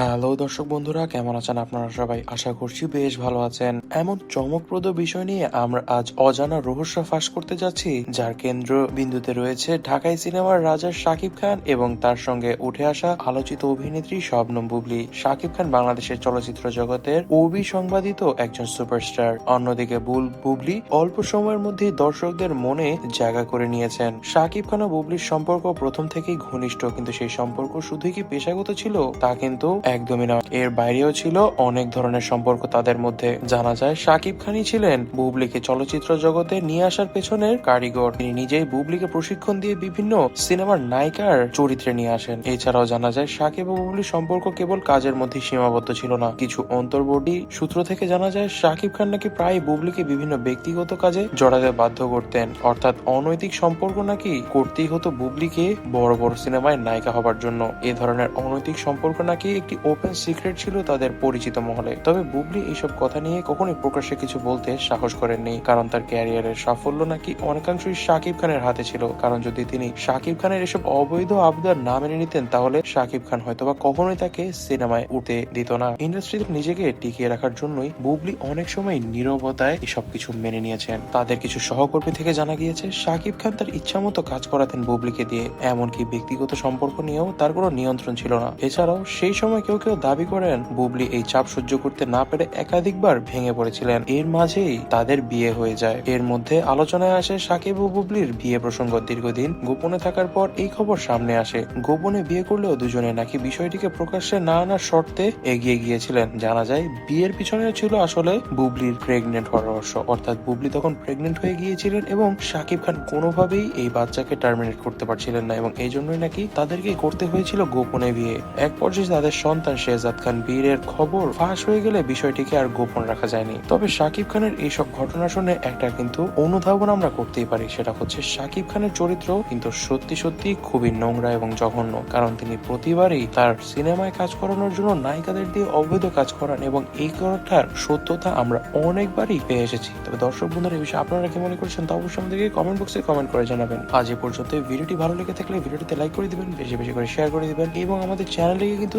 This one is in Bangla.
হ্যালো দর্শক বন্ধুরা, কেমন আছেন আপনারা সবাই? আশা করছি বেশ ভালো আছেন। এমন চমকপ্রদ বিষয় নিয়ে আমরা আজ অজানা রহস্য ফাঁস করতে যাচ্ছি, যার কেন্দ্র বিন্দুতে রয়েছে ঢাকাই সিনেমার রাজা শাকিব খান এবং তার সঙ্গে উঠে আসা আলোচিত অভিনেত্রী শবনম বুবলি। শাকিব খান বাংলাদেশের চলচ্চিত্র জগতের অবি সংবাদিত একজন সুপারস্টার। অন্যদিকে বুল, বুবলি অল্প সময়ের মধ্যে দর্শকদের মনে জায়গা করে নিয়েছেন। শাকিব খান ও বুবলির সম্পর্ক প্রথম থেকেই ঘনিষ্ঠ, কিন্তু সেই সম্পর্ক শুধুই কি পেশাগত ছিল? তা কিন্তু একদমই না। এর বাইরেও ছিল অনেক ধরনের সম্পর্ক তাদের মধ্যে। জানা যায় শাকিব খানই ছিলেন বুবলিকে চলচ্চিত্র জগতে নিয়ে আসার পেছনের কারিগর। তিনি নিজেই বুবলিকে প্রশিক্ষণ দিয়ে বিভিন্ন সিনেমার নায়িকার চরিত্রে নিয়ে আসেন। এছাড়াও জানা যায় শাকিব ও বুবলির সম্পর্ক কেবল কাজের মধ্যে সীমাবদ্ধ ছিল না। কিছু অন্তর্বর্তী সূত্র থেকে জানা যায় শাকিব খান নাকি প্রায় বুবলিকে বিভিন্ন ব্যক্তিগত কাজে জড়াতে বাধ্য করতেন। অর্থাৎ অনৈতিক সম্পর্ক নাকি করতেই হতো বুবলিকে বড় বড় সিনেমায় নায়িকা হবার জন্য। এ ধরনের অনৈতিক সম্পর্ক নাকি একটি ওপেন সিক্রেট ছিল তাদের পরিচিত মহলে। তবে বুবলি এইসব কথা নিয়ে কখনোই প্রকাশ্যে কিছু বলতে সাহস করেননি, কারণ তার ক্যারিয়ারের সাফল্য নাকি অনেকাংশই শাকিব খানের হাতে ছিল। কারণ যদি তিনি শাকিব খানের এসব অবৈধ আবদার না মেনে নিতেন, তাহলে শাকিব খান হয়তোবা কখনোই তাকে সিনেমায় উঠতে দিত না। ইন্ডাস্ট্রিতে নিজেকে টিকিয়ে রাখার জন্যই বুবলি অনেক সময় নীরবতায় এসব কিছু মেনে নিয়েছেন। তাদের কিছু সহকর্মী থেকে জানা গিয়েছে, শাকিব খান তার ইচ্ছা মতো কাজ করাতেন বুবলিকে দিয়ে। এমনকি ব্যক্তিগত সম্পর্ক নিয়েও তার কোনো নিয়ন্ত্রণ ছিল না। এছাড়াও সেই সময় কেউ কেউ দাবি করেন, বুবলি এই চাপ সহ্য করতে না পেরে একাধিকবার ভেঙে পড়েছিলেন। এর মাঝেই তাদের বিয়ে হয়ে যায়। এর মধ্যে আলোচনায় আসে সাকিব ও বুবলির বিয়ে প্রসঙ্গ। দীর্ঘদিন গোপনে থাকার পর এই খবর সামনে আসে। গোপনে বিয়ে করলেও দুজনে নাকি বিষয়টিকে প্রকাশ্যে না আনার শর্তে এগিয়ে গিয়েছিলেন। জানা যায়, বিয়ের পিছনে ছিল আসলে বুবলির প্রেগনেন্ট হওয়ার রহস্য। অর্থাৎ বুবলি তখন প্রেগনেন্ট হয়ে গিয়েছিলেন এবং সাকিব খান কোনোভাবেই এই বাচ্চাকে টার্মিনেট করতে পারছিলেন না এবং এই জন্যই নাকি তাদেরকে করতে হয়েছিল গোপনে বিয়ে। এক পর্যায়ে তাদের সন্তান শেহজাদ খান বীরের খবর ফাঁস হয়ে গেলে বিষয়টিকে আর গোপন রাখা যায়নি। তবে শাকিব খানের এইসব ঘটনা শুনে একটা কিন্তু অনুধাবন আমরা করতেই পারি, সেটা হচ্ছে শাকিব খানের চরিত্র কিন্তু সত্যি সত্যি খুবই নোংরা এবং জঘন্য। কারণ তিনি প্রতিবারই তার সিনেমায় কাজ করানোর জন্য নায়িকাদের দিয়ে অবৈধ কাজ করান এবং এই কথার সত্যতা আমরা অনেকবারই পেয়ে এসেছি। তবে দর্শক বন্ধুরা, এই বিষয়ে আপনারা কি মনে করছেন তা অবশ্যই আমাদেরকে কমেন্ট বক্সে কমেন্ট করে জানাবেন। আজ এ পর্যন্ত ভিডিওটি ভালো লেগে থাকলে ভিডিওটিতে লাইক করে দিবেন, বেশি বেশি করে শেয়ার করে দিবেন এবং আমাদের চ্যানেলটিকে কিন্তু